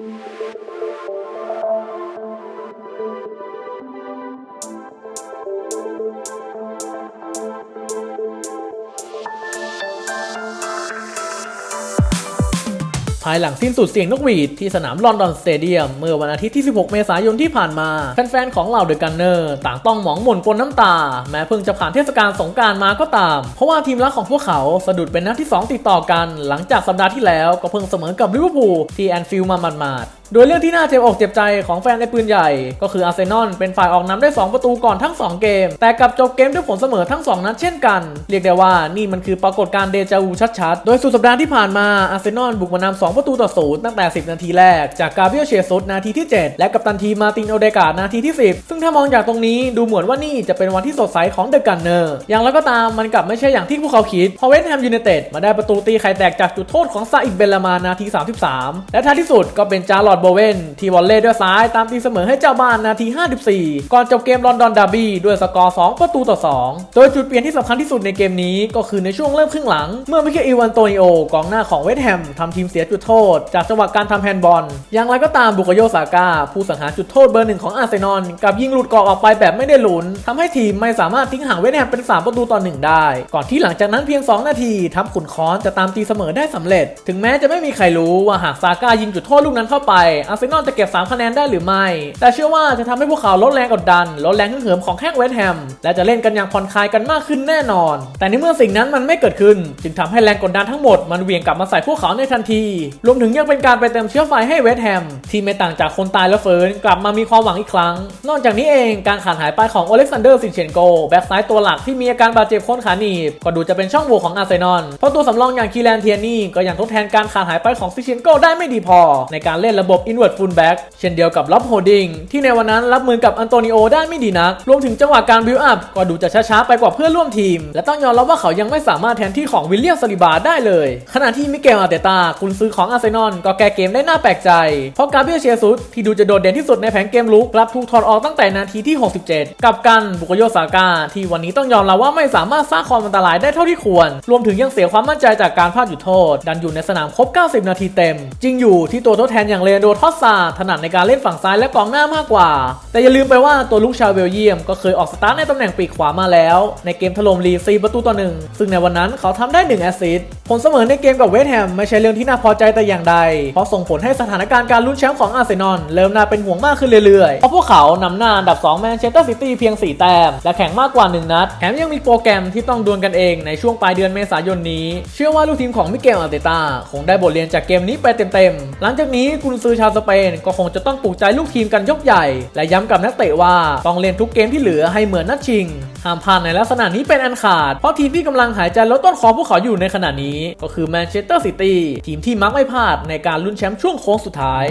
you ายหลังสิ้นสุดเสียงนกหวีดที่สนามลอนดอนสเตเดียมเมื่อวันอาทิตย์ที่ 16 เมษายนที่ผ่านมา แฟนๆ ของเหล่าเดอะกันเนอร์ต่างต้องหมองหม่นปนน้ำตา แม้เพิ่งจะผ่านเทศกาลสงกรารมาก็ตาม เพราะว่าทีมรักของพวกเขาสะดุดเป็นนัดที่ 2 ติดต่อกัน หลังจากสัปดาห์ที่แล้วก็เพิ่งเสมอกับลิเวอร์พูลที่แอนฟิลด์มาหมาดๆ โดยเรื่องที่น่าเจ็บอกเจ็บใจของแฟนในปืนใหญ่ ก็คืออาร์เซนอลเป็นฝ่ายออกนำได้ 2 ประตูก่อนทั้ง 2 เกม แต่กลับจบเกมด้วยผลเสมอทั้ง 2 นัดเช่นกัน เรียกได้ว่านี่มันคือปรากฏการณ์เดจาวูชัดๆ โดยสุดสัปดาห์ที่ผ่านมาอาร์เซนอลบุกมานำ2ประตูต่อศูนย์ตั้งแต่ 10 นาทีแรก จากกาเบรียลเชซุสนาทีที่ 7 และกัปตันทีมาตินโอเดกานาทีที่ 10 ซึ่งถ้ามองจากตรงนี้ดูเหมือนว่านี่จะเป็นวันที่สดใสของเดอะกันเนอร์อย่างไรก็ตามมันกลับไม่ใช่อย่างที่พวกเขาคิดเพราะเวสต์แฮมยูไนเต็ดมาได้ประตูตีไข่แตกจากจุดโทษของซาอิกเบลามานาที 33 และท้ายที่สุดก็เป็นจาร์ลอดโบเวนที่วอลเล่ด้วยซ้ายตามตีเสมอให้เจ้าบ้านนาที 54 ก่อนจบเกมลอนดอนดาร์บี้ด้วยสกอร์ 2 ประตูต่อ 2 โดยจุดเปลี่ยนที่สำคัญที่สุดในเกมนี้ก็คือในช่วงเริ่มครึ่งหลัง เมื่อมิเคอิลอันโตนิโอกองหน้าของเวสต์แฮมทำทีมเสียจุดโทษ จากจังหวะการทำแฮนด์บอล อย่างไรก็ตามบุกโยซาก้าผู้สังหารจุดโทษเบอร์หนึ่งของอาร์เซนอลกับยิงหลุดกรอบออกไปแบบไม่ได้ลุ้นทำให้ทีมไม่สามารถทิ้งห่างเวสต์แฮมเป็น 3 ประตูต่อหนึ่งได้ ก่อนที่หลังจากนั้นเพียง 2 นาทีทัพขุนค้อนจะตามตีเสมอได้สำเร็จ ถึงแม้จะไม่มีใครรู้ว่าหากซาก้ายิงจุดโทษลูกนั้นเข้าไปอาร์เซนอลจะเก็บ 3 คะแนนได้หรือไม่ แต่เชื่อว่าจะทำให้พวกเขาลดแรงกดดัน ลดแรงขึ้นเหิมของแข้งเวสต์แฮม และจะเล่นกันอย่างผ่อนคลายกันมากขึ้นแน่นอน แต่ในเมื่อสิ่งนั้นมันไม่เกิดขึ้น จึงทำให้แรงกดดันทั้งหมดมันเหวี่ยงกลับมาใส่พวกเขาในทันที รวมถึงยังเป็นการไปเติมเชื้อไฟให้เวสต์แฮมที่ไม่ต่างจากคนตายแล้วฟื้นกลับมามีความหวังอีกครั้ง นอกจากนี้เองการขาดหายไปของโอเล็กซานเดอร์ซินเชนโกแบ็กซ้ายตัวหลักที่มีอาการบาดเจ็บโคนขาหนีบก็ดูจะเป็นช่องโหว่ของอาร์เซนอลเพราะตัวสำรองอย่างคีแลนเทียนี่ก็ยังทดแทนการขาดหายไปของซิเชนโกได้ไม่ดีพอ ในการเล่นระบบ inward fullback เช่นเดียวกับล็อบโฮดิงที่ในวันนั้นรับมือกับอันโตนิโอได้ไม่ดีนัก รวมถึงจังหวะการบิวอัพก็ดูจะช้าๆไปกว่าเพื่อนร่วมทีม และต้องยอมรับว่าเขายังไม่สามารถแทนที่ของวิลเลียมสลิบาได้เลย ขณะที่มิเกลอาเตตากุนซื้อของอาร์เซนอลก็แก้เกมได้น่าแปลกใจ เพราะกาเบรียลเชซุสที่ดูจะโดดเด่นที่สุดในแผนเกมลุกกลับถูกถอดออกตั้งแต่นาทีที่ 67 กับกันบุกโยซาก้าที่วันนี้ต้องยอมรับว่าไม่สามารถสร้างความอันตรายได้เท่าที่ควร รวมถึงยังเสียความมั่นใจจากการพลาดหยุดโทษ ดันอยู่ในสนามครบ 90 นาทีเต็ม จริงอยู่ที่ตัวทดแทนอย่างเลโดโทอสซาถนัดในการเล่นฝั่งซ้ายและกองหน้ามากกว่า แต่อย่าลืมไปว่าตัวลูกชาวเบลเยียมก็เคยออกสตาร์ทในตำแหน่งปีกขวามาแล้ว ในเกมถล่มลีซีประตูต่อหนึ่งซึ่งในวันนั้นเขาทำได้1แอสซิสต์ผลเสมอในเกมกับเวสต์แฮมไม่ใช่เรื่องที่น่าพอใจแต่อย่างใด เพราะส่งผลให้สถานการณ์การลุ้นแชมป์ของอาร์เซนอลเริ่มน่าเป็นห่วงมากขึ้นเรื่อยๆ เพราะพวกเขานำหน้าอันดับ2แมนเชสเตอร์ซิตี้เพียง 4 แต้ม และแข่งมากกว่า 1 นัด แถมยังมีโปรแกรมที่ต้องดวลกันเองในช่วงปลายเดือนเมษายนนี้ เชื่อว่าลูกทีมของมิเกลอาร์เตต้าคงได้บทเรียนจากเกมนี้ไปเต็มๆ หลังจากนี้กุนซือชาวสเปนก็คงจะต้องปลุกใจลูกทีมกันยกใหญ่ และย้ำกับนักเตะว่าต้องเล่นทุกเกมที่เหลือให้เหมือนนัดชิงห้ามพลาดในลักษณะนี้เป็นอันขาด เพราะทีมที่กำลังหายใจลดต้นคอพวกเขาอยู่ในขณะนี้ ก็คือแมนเชสเตอร์ซิตี้ทีมที่มักไม่พลาดในการลุ้นแชมป์ช่วงโค้งสุดท้าย